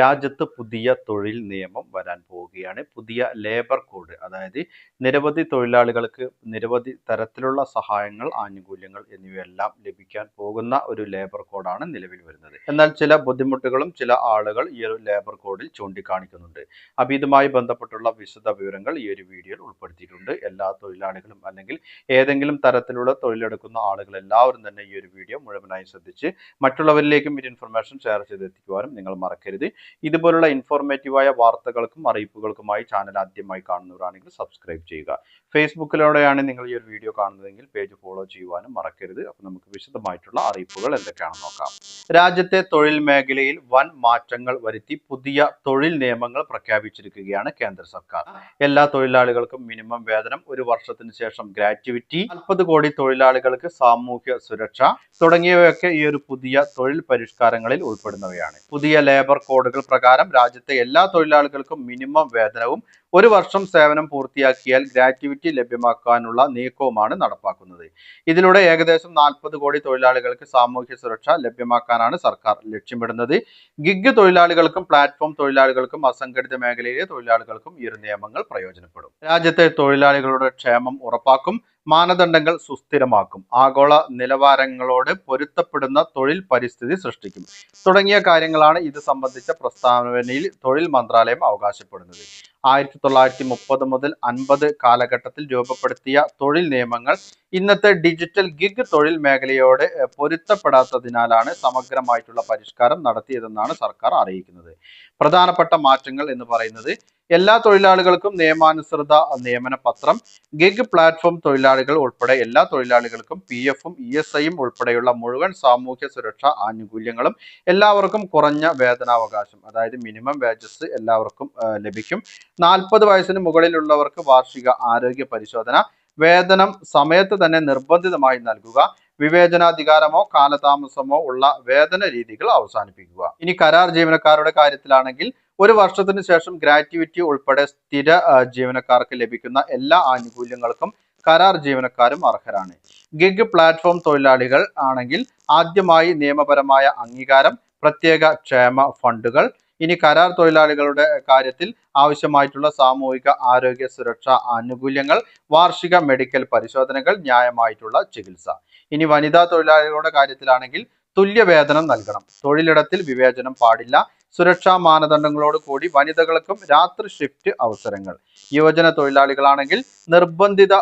രാജ്യത്ത് പുതിയ തൊഴിൽ നിയമം വരാൻ പോവുകയാണ്. പുതിയ ലേബർ കോഡ് അതായത് നിരവധി തൊഴിലാളികൾക്ക് നിരവധി തരത്തിലുള്ള സഹായങ്ങൾ ആനുകൂല്യങ്ങൾ എന്നിവയെല്ലാം ലഭിക്കാൻ പോകുന്ന ഒരു ലേബർ കോഡാണ് നിലവിൽ വരുന്നത്. എന്നാൽ ചില ബുദ്ധിമുട്ടുകളും ചില ആളുകൾ ഈ ഒരു ലേബർ കോഡിൽ ചൂണ്ടിക്കാണിക്കുന്നുണ്ട്. അപ്പം ഇതുമായി ബന്ധപ്പെട്ടുള്ള വിശദ വിവരങ്ങൾ ഈ ഒരു വീഡിയോയിൽ ഉൾപ്പെടുത്തിയിട്ടുണ്ട്. എല്ലാ തൊഴിലാളികളും അല്ലെങ്കിൽ ഏതെങ്കിലും തരത്തിലുള്ള തൊഴിലെടുക്കുന്ന ആളുകൾ എല്ലാവരും തന്നെ ഈ ഒരു വീഡിയോ മുഴുവനായി ശ്രദ്ധിച്ച് മറ്റുള്ളവരിലേക്കും ഇൻഫർമേഷൻ ഷെയർ ചെയ്തെത്തിക്കുവാനും നിങ്ങൾ മറക്കരുത്. ഇതുപോലുള്ള ഇൻഫോർമേറ്റീവായ വാർത്തകൾക്കും അറിയിപ്പുകൾക്കുമായി ചാനൽ ആദ്യമായി കാണുന്നവരാണെങ്കിൽ സബ്സ്ക്രൈബ് ചെയ്യുക. ഫേസ്ബുക്കിലൂടെയാണ് നിങ്ങൾ ഈ ഒരു വീഡിയോ കാണുന്നതെങ്കിൽ പേജ് ഫോളോ ചെയ്യുവാനും മറക്കരുത്. അപ്പോൾ നമുക്ക് വിശദമായിട്ടുള്ള അറിയിപ്പുകൾ എന്തൊക്കെയാണെന്ന് നോക്കാം. രാജ്യത്തെ തൊഴിൽ മേഖലയിൽ വൻ മാറ്റങ്ങൾ വരുത്തി പുതിയ തൊഴിൽ നിയമങ്ങൾ പ്രഖ്യാപിച്ചിരിക്കുകയാണ് കേന്ദ്ര സർക്കാർ. എല്ലാ തൊഴിലാളികൾക്കും മിനിമം വേതനം ഒരു വർഷത്തിന് ശേഷം ഗ്രാറ്റുവിറ്റി നാൽപ്പത് കോടി തൊഴിലാളികൾക്ക് സാമൂഹ്യ സുരക്ഷ തുടങ്ങിയവയൊക്കെ ഈ ഒരു പുതിയ തൊഴിൽ പരിഷ്കാരങ്ങളിൽ ഉൾപ്പെടുന്നവയാണ്. പുതിയ ലേബർ കോഡുകൾ പ്രകാരം രാജ്യത്തെ എല്ലാ തൊഴിലാളികൾക്കും മിനിമം വേതനവും ഒരു വർഷം സേവനം പൂർത്തിയാക്കിയാൽ ഗ്രാറ്റുവിറ്റി ലഭ്യമാക്കാനുള്ള നീക്കവുമാണ് നടപ്പാക്കുന്നത്. ഇതിലൂടെ ഏകദേശം നാൽപ്പത് കോടി തൊഴിലാളികൾക്ക് സാമൂഹ്യ സുരക്ഷ ലഭ്യമാക്കാനാണ് സർക്കാർ ലക്ഷ്യമിടുന്നത്. ഗിഗ് തൊഴിലാളികൾക്കും പ്ലാറ്റ്ഫോം തൊഴിലാളികൾക്കും അസംഘടിത മേഖലയിലെ തൊഴിലാളികൾക്കും ഈ ഒരു നിയമങ്ങൾ പ്രയോജനപ്പെടും. രാജ്യത്തെ തൊഴിലാളികളുടെ ക്ഷേമം ഉറപ്പാക്കും മാനദണ്ഡങ്ങൾ സുസ്ഥിരമാക്കും ആഗോള നിലവാരങ്ങളോട് പൊരുത്തപ്പെടുന്ന തൊഴിൽ പരിസ്ഥിതി സൃഷ്ടിക്കും. തുടങ്ങിയ കാര്യങ്ങളാണ് ഇത് സംബന്ധിച്ച പ്രസ്താവനയിൽ തൊഴിൽ മന്ത്രാലയം അവകാശപ്പെടുന്നത്. ആയിരത്തി തൊള്ളായിരത്തി മുപ്പത് മുതൽ അൻപത് കാലഘട്ടത്തിൽ രൂപപ്പെടുത്തിയ തൊഴിൽ നിയമങ്ങൾ ഇന്നത്തെ ഡിജിറ്റൽ ഗിഗ് തൊഴിൽ മേഖലയോട് പൊരുത്തപ്പെടാത്തതിനാലാണ് സമഗ്രമായിട്ടുള്ള പരിഷ്കാരം നടത്തിയതെന്നാണ് സർക്കാർ അറിയിക്കുന്നത്. പ്രധാനപ്പെട്ട മാറ്റങ്ങൾ എന്ന് പറയുന്നത് എല്ലാ തൊഴിലാളികൾക്കും നിയമാനുസൃത നിയമന പത്രം ഗിഗ് പ്ലാറ്റ്ഫോം തൊഴിലാളികൾ ഉൾപ്പെടെ എല്ലാ തൊഴിലാളികൾക്കും പി എഫും ഇ എസ് ഐയും ഉൾപ്പെടെയുള്ള മുഴുവൻ സാമൂഹ്യ സുരക്ഷാ ആനുകൂല്യങ്ങളും എല്ലാവർക്കും കുറഞ്ഞ വേതനാവകാശം അതായത് മിനിമം വേജസ് എല്ലാവർക്കും ലഭിക്കും. നാൽപ്പത് വയസ്സിന് മുകളിലുള്ളവർക്ക് വാർഷിക ആരോഗ്യ പരിശോധന വേതനം സമയത്ത് തന്നെ നിർബന്ധിതമായി നൽകുക വിവേചനാധികാരമോ കാലതാമസമോ ഉള്ള വേതന രീതികൾ അവസാനിപ്പിക്കുക. ഇനി കരാർ ജീവനക്കാരുടെ കാര്യത്തിലാണെങ്കിൽ ഒരു വർഷത്തിന് ശേഷം ഗ്രാറ്റുവിറ്റി ഉൾപ്പെടെ സ്ഥിര ജീവനക്കാർക്ക് ലഭിക്കുന്ന എല്ലാ ആനുകൂല്യങ്ങൾക്കും കരാർ ജീവനക്കാരും അർഹരാണ്. ഗിഗ് പ്ലാറ്റ്ഫോം തൊഴിലാളികൾ ആണെങ്കിൽ ആദ്യമായി നിയമപരമായ അംഗീകാരം പ്രത്യേക ക്ഷേമ ഫണ്ടുകൾ ഇനി കരാർ തൊഴിലാളികളുടെ കാര്യത്തിൽ ആവശ്യമായിട്ടുള്ള സാമൂഹിക ആരോഗ്യ സുരക്ഷാ ആനുകൂല്യങ്ങൾ വാർഷിക മെഡിക്കൽ പരിശോധനകൾ ന്യായമായിട്ടുള്ള ചികിത്സ. ഇനി വനിതാ തൊഴിലാളികളുടെ കാര്യത്തിലാണെങ്കിൽ തുല്യ വേതനം നൽകണം. തൊഴിലിടത്തിൽ വിവേചനം പാടില്ല. സുരക്ഷാ മാനദണ്ഡങ്ങളോട് കൂടി വനിതകൾക്കും രാത്രി ഷിഫ്റ്റ് അവസരങ്ങൾ. യുവജന തൊഴിലാളികളാണെങ്കിൽ നിർബന്ധിത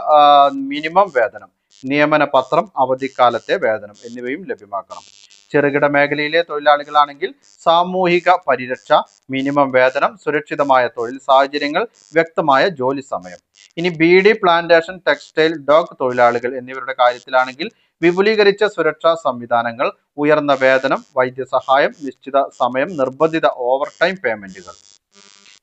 മിനിമം വേതനം നിയമന പത്രം അവധിക്കാലത്തെ വേതനം എന്നിവയും ലഭ്യമാക്കണം. ചെറുകിട മേഖലയിലെ തൊഴിലാളികളാണെങ്കിൽ സാമൂഹിക പരിരക്ഷ മിനിമം വേതനം സുരക്ഷിതമായ തൊഴിൽ സാഹചര്യങ്ങൾ വ്യക്തമായ ജോലി സമയം. ഇനി B D plantation textile dock തൊഴിലാളികൾ എന്നിവരുടെ കാര്യത്തിലാണെങ്കിൽ വിപുലീകരിച്ച സുരക്ഷാ സംവിധാനങ്ങൾ ഉയർന്ന വേതനം വൈദ്യസഹായം നിശ്ചിത സമയം നിർബന്ധിത ഓവർടൈം പേയ്മെന്റുകൾ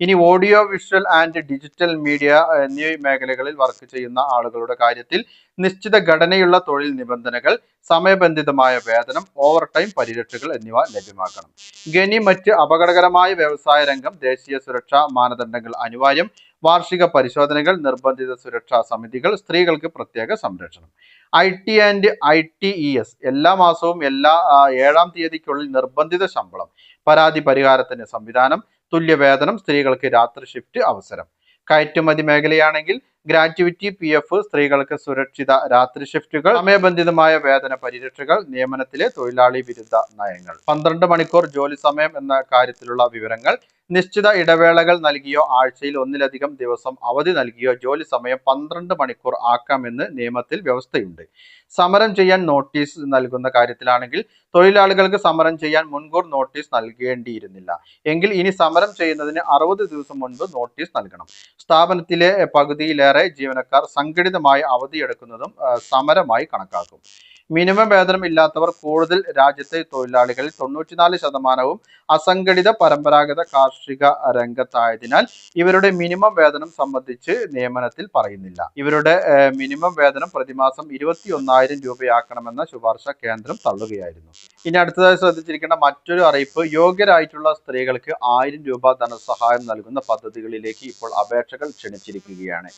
ഇനി audio visual and digital media എന്നീ മേഖലകളിൽ വർക്ക് ചെയ്യുന്ന ആളുകളുടെ കാര്യത്തിൽ നിശ്ചിത ഘടനയുള്ള തൊഴിൽ നിബന്ധനകൾ സമയബന്ധിതമായ വേതനം ഓവർ ടൈം പരിരക്ഷകൾ എന്നിവ ലഭ്യമാക്കണം. ഗനി മറ്റ് അപകടകരമായ വ്യവസായ രംഗം ദേശീയ സുരക്ഷാ മാനദണ്ഡങ്ങൾ അനിവാര്യം വാർഷിക പരിശോധനകൾ നിർബന്ധിത സുരക്ഷാ സമിതികൾ സ്ത്രീകൾക്ക് പ്രത്യേക സംരക്ഷണം. I T and I T E S എല്ലാ മാസവും എല്ലാ ഏഴാം തീയതിക്കുള്ളിൽ നിർബന്ധിത ശമ്പളം പരാതി പരിഹാരത്തിന് സംവിധാനം തുല്യ വേതനം സ്ത്രീകൾക്ക് രാത്രി ഷിഫ്റ്റ് അവസരം. കയറ്റുമതി മേഖലയാണെങ്കിൽ ഗ്രാറ്റുവിറ്റി പി എഫ് സ്ത്രീകൾക്ക് സുരക്ഷിത രാത്രി ഷിഫ്റ്റുകൾ സമയബന്ധിതമായ വേതന പരിരക്ഷകൾ നിയമനത്തിലെ തൊഴിലാളി വിരുദ്ധ നയങ്ങൾ. പന്ത്രണ്ട് മണിക്കൂർ ജോലി സമയം എന്ന കാര്യത്തിലുള്ള വിവരങ്ങൾ നിശ്ചിത ഇടവേളകൾ നൽകിയോ ആഴ്ചയിൽ ഒന്നിലധികം ദിവസം അവധി നൽകിയോ ജോലി സമയം പന്ത്രണ്ട് മണിക്കൂർ ആക്കാമെന്ന് നിയമത്തിൽ വ്യവസ്ഥയുണ്ട്. സമരം ചെയ്യാൻ നോട്ടീസ് നൽകുന്ന കാര്യത്തിലാണെങ്കിൽ തൊഴിലാളികൾക്ക് സമരം ചെയ്യാൻ മുൻകൂർ നോട്ടീസ് നൽകേണ്ടിയിരുന്നില്ല. എങ്കിൽ ഇനി സമരം ചെയ്യുന്നതിന് അറുപത് ദിവസം മുൻപ് നോട്ടീസ് നൽകണം. സ്ഥാപനത്തിലെ പകുതിയിലേറെ ജീവനക്കാർ സംഘടിതമായി അവധിയെടുക്കുന്നതും സമരമായി കണക്കാക്കും. മിനിമം വേതനം ഇല്ലാത്തവർ കൂടുതൽ രാജ്യത്തെ തൊഴിലാളികളിൽ തൊണ്ണൂറ്റിനാല് ശതമാനവും അസംഘടിത പരമ്പരാഗത കാർഷിക രംഗത്തായതിനാൽ ഇവരുടെ മിനിമം വേതനം സംബന്ധിച്ച് നിയമനത്തിൽ പറയുന്നില്ല. ഇവരുടെ മിനിമം വേതനം പ്രതിമാസം ഇരുപത്തി ഒന്നായിരം രൂപയാക്കണമെന്ന ശുപാർശ കേന്ദ്രം തള്ളുകയായിരുന്നു. ഇനി അടുത്തതായി ശ്രദ്ധിച്ചിരിക്കേണ്ട മറ്റൊരു അറിയിപ്പ് യോഗ്യരായിട്ടുള്ള സ്ത്രീകൾക്ക് ആയിരം രൂപ ധനസഹായം നൽകുന്ന പദ്ധതികളിലേക്ക് ഇപ്പോൾ അപേക്ഷകൾ ക്ഷണിച്ചിരിക്കുകയാണ്.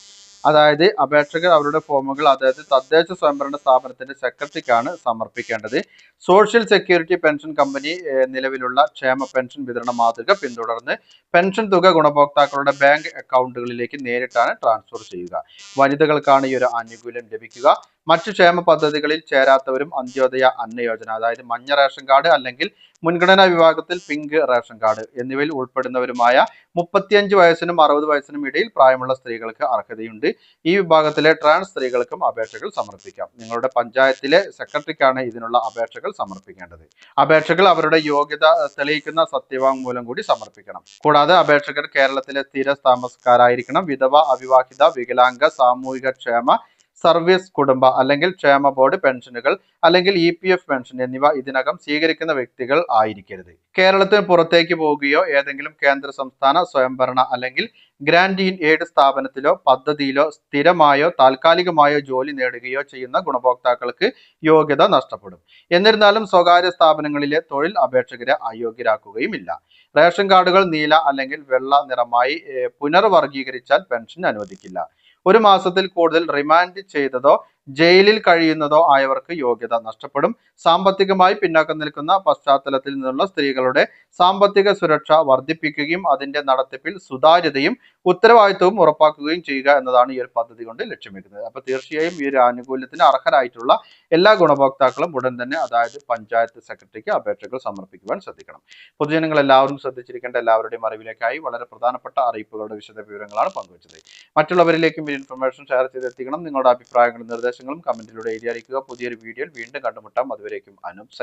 അതായത് അപേക്ഷകർ അവരുടെ ഫോമുകൾ അതായത് തദ്ദേശ സ്വയംഭരണ സ്ഥാപനത്തിന്റെ സെക്രട്ടറിക്കാണ് സമർപ്പിക്കേണ്ടത്. സോഷ്യൽ സെക്യൂരിറ്റി പെൻഷൻ കമ്പനി നിലവിലുള്ള ക്ഷേമ പെൻഷൻ വിതരണ മാതൃക പിന്തുടർന്ന് പെൻഷൻ തുക ഗുണഭോക്താക്കളുടെ ബാങ്ക് അക്കൗണ്ടുകളിലേക്ക് നേരിട്ടാണ് ട്രാൻസ്ഫർ ചെയ്യുക. വനിതകൾക്കാണ് ഈ ഒരു ആനുകൂല്യം ലഭിക്കുക. മറ്റു ക്ഷേമ പദ്ധതികളിൽ ചേരാത്തവരും അന്ത്യോദയ അന്ന യോജന അതായത് മഞ്ഞ റേഷൻ കാർഡ് അല്ലെങ്കിൽ മുൻഗണനാ വിഭാഗത്തിൽ പിങ്ക് റേഷൻ കാർഡ് എന്നിവയിൽ ഉൾപ്പെടുന്നവരുമായ മുപ്പത്തിയഞ്ച് വയസ്സിനും അറുപത് വയസ്സിനും ഇടയിൽ പ്രായമുള്ള സ്ത്രീകൾക്ക് അർഹതയുണ്ട്. ഈ വിഭാഗത്തിലെ ട്രാൻസ് സ്ത്രീകൾക്കും അപേക്ഷകൾ സമർപ്പിക്കാം. നിങ്ങളുടെ പഞ്ചായത്തിലെ സെക്രട്ടറിക്കാണ് ഇതിനുള്ള അപേക്ഷകൾ സമർപ്പിക്കേണ്ടത്. അപേക്ഷകൾ അവരുടെ യോഗ്യത തെളിയിക്കുന്ന സത്യവാങ്മൂലം കൂടി സമർപ്പിക്കണം. കൂടാതെ അപേക്ഷകർ കേരളത്തിലെ സ്ഥിര താമസക്കാരായിരിക്കണം വിധവ അവിവാഹിത വികലാംഗ സാമൂഹിക ക്ഷേമ സർവീസ് കുടുംബ അല്ലെങ്കിൽ ക്ഷേമ ബോർഡ് പെൻഷനുകൾ അല്ലെങ്കിൽ ഇ പി എഫ് പെൻഷൻ എന്നിവ ഇതിനകം സ്വീകരിക്കുന്ന വ്യക്തികൾ ആയിരിക്കരുത്. കേരളത്തിന് പുറത്തേക്ക് പോവുകയോ ഏതെങ്കിലും കേന്ദ്ര സംസ്ഥാന സ്വയംഭരണ അല്ലെങ്കിൽ ഗ്രാൻഡ് ഇൻ എയ്ഡ് സ്ഥാപനത്തിലോ പദ്ധതിയിലോ സ്ഥിരമായോ താൽക്കാലികമായോ ജോലി നേടുകയോ ചെയ്യുന്ന ഗുണഭോക്താക്കൾക്ക് യോഗ്യത നഷ്ടപ്പെടും. എന്നിരുന്നാലും സ്വകാര്യ സ്ഥാപനങ്ങളിലെ തൊഴിൽ അപേക്ഷകരെ അയോഗ്യരാക്കുകയുമില്ല. റേഷൻ കാർഡുകൾ നീല അല്ലെങ്കിൽ വെള്ള നിറമായി പുനർവർഗീകരിച്ചാൽ പെൻഷൻ അനുവദിക്കില്ല. ഒരു മാസത്തിൽ കൂടുതൽ റിമാൻഡ് ചെയ്തതോ ജയിലിൽ കഴിയുന്നതോ ആയവർക്ക് യോഗ്യത നഷ്ടപ്പെടും. സാമ്പത്തികമായി പിന്നാക്കം നിൽക്കുന്ന പശ്ചാത്തലത്തിൽ നിന്നുള്ള സ്ത്രീകളുടെ സാമ്പത്തിക സുരക്ഷ വർദ്ധിപ്പിക്കുകയും അതിന്റെ നടത്തിപ്പിൽ സുതാര്യതയും ഉത്തരവാദിത്വവും ഉറപ്പാക്കുകയും ചെയ്യുക എന്നതാണ് ഈ ഒരു പദ്ധതി കൊണ്ട് ലക്ഷ്യം വെക്കുന്നത് അപ്പൊ തീർച്ചയായും ഈ ഒരു ആനുകൂല്യത്തിന് അർഹരായിട്ടുള്ള എല്ലാ ഗുണഭോക്താക്കളും ഉടൻ തന്നെ അതായത് പഞ്ചായത്ത് സെക്രട്ടറിക്ക് അപേക്ഷകൾ സമർപ്പിക്കുവാൻ ശ്രദ്ധിക്കണം. പൊതുജനങ്ങൾ എല്ലാവരും ശ്രദ്ധിച്ചിരിക്കേണ്ട എല്ലാവരുടെയും അറിവിലേക്കായി വളരെ പ്രധാനപ്പെട്ട അറിയിപ്പുകളുടെ വിശദ വിവരങ്ങളാണ് പങ്കുവച്ചത്. മറ്റുള്ളവരിലേക്കും ഈ ഇൻഫർമേഷൻ ഷെയർ ചെയ്തെത്തിക്കണം. നിങ്ങളുടെ അഭിപ്രായങ്ങളും നിർദ്ദേശങ്ങളും കമന്റിലൂടെ എഴുതി അറിയിക്കുക പുതിയൊരു വീഡിയോയിൽ വീണ്ടും കണ്ടുമുട്ടാം. അതുവരേക്കും അനൂപ്